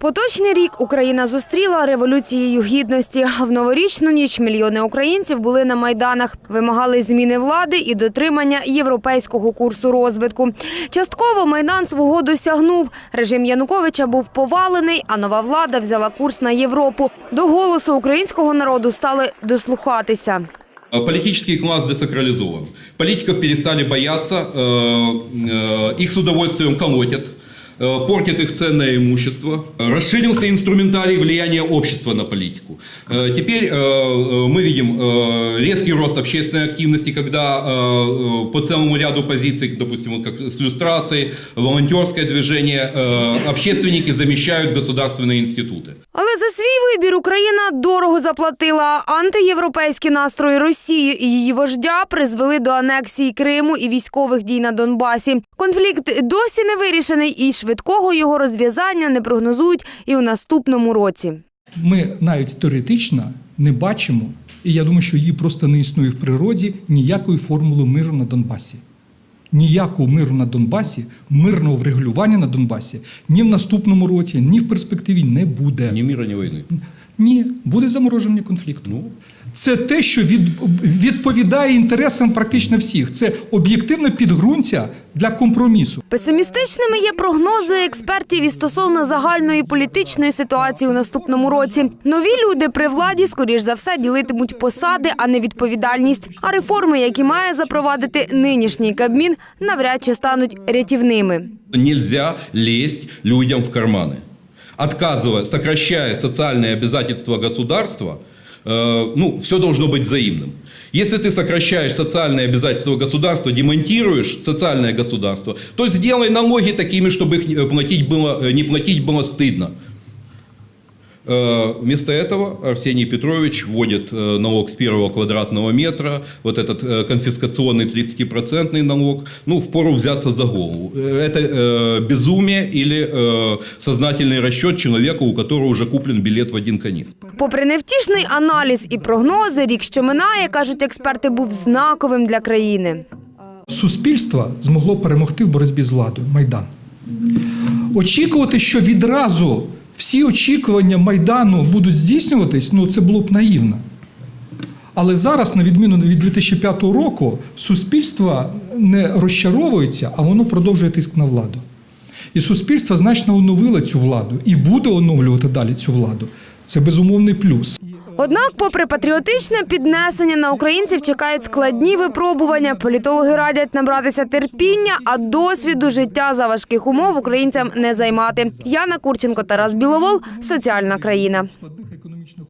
Поточний рік Україна зустріла революцією гідності. В новорічну ніч мільйони українців були на майданах, вимагали зміни влади і дотримання європейського курсу розвитку. Частково майдан свого досягнув. Режим Януковича був повалений, а нова влада взяла курс на Європу. До голосу українського народу стали дослухатися. Политический класс десакрализован. Политиков перестали бояться, э, э, их с удовольствием колотят, э, портят их ценное имущество. Расширился инструментарий влияния общества на политику. Э, Теперь э, э, мы видим э, резкий рост общественной активности, когда э, э, по целому ряду позиций, допустим, вот как с иллюстрацией, волонтерское движение, э, общественники замещают государственные институты. Але за свій вибір Україна дорого заплатила. Антиєвропейські настрої Росії і її вождя призвели до анексії Криму і військових дій на Донбасі. Конфлікт досі не вирішений, і швидкого його розв'язання не прогнозують і у наступному році. Ми навіть теоретично не бачимо, і я думаю, що її просто не існує в природі ніякої формули миру на Донбасі. Ніякого миру на Донбасі, мирного врегулювання на Донбасі ні в наступному році, ні в перспективі не буде. Ни мира, ни войны. Ні, буде замороження конфлікту. Ну, Це те, що від, відповідає інтересам практично всіх. Це об'єктивне підґрунтя для компромісу. Песимістичними є прогнози експертів і стосовно загальної політичної ситуації у наступному році. Нові люди при владі, скоріш за все, ділитимуть посади, а не відповідальність. А реформи, які має запровадити нинішній кабмін, навряд чи стануть рятівними. Нельзя лезть людям в карманы. Отказывая, сокращая социальные обязательства государства, э, Ну, все должно быть взаимным. Если ты сокращаешь социальные обязательства государства, демонтируешь социальное государство, то сделай налоги такими, чтобы их э, платить было, э, не платить было стыдно. Э, Вместо этого Арсений Петрович вводит э, налог с первого квадратного метра, вот этот э, конфискационный 30% налог, ну, впору взяться за голову. Э, Это э, безумие или э, сознательный расчет человека, у которого уже куплен билет в один конец. Попри невтішний аналіз і прогнози, рік, що минає, кажуть експерти, був знаковим для країни. Суспільство змогло перемогти в боротьбі з владою Майдан. Очікувати, що відразу всі очікування Майдану будуть здійснюватись, ну це було б наївно. Але зараз, на відміну від 2005 року, суспільство не розчаровується, а воно продовжує тиск на владу. І суспільство значно оновило цю владу і буде оновлювати далі цю владу. Це безумовний плюс. Однак, попри патріотичне піднесення на українців чекають складні випробування. Політологи радять набратися терпіння, а досвіду життя за важких умов українцям не займати. Яна Курченко, Тарас Біловол, соціальна країна.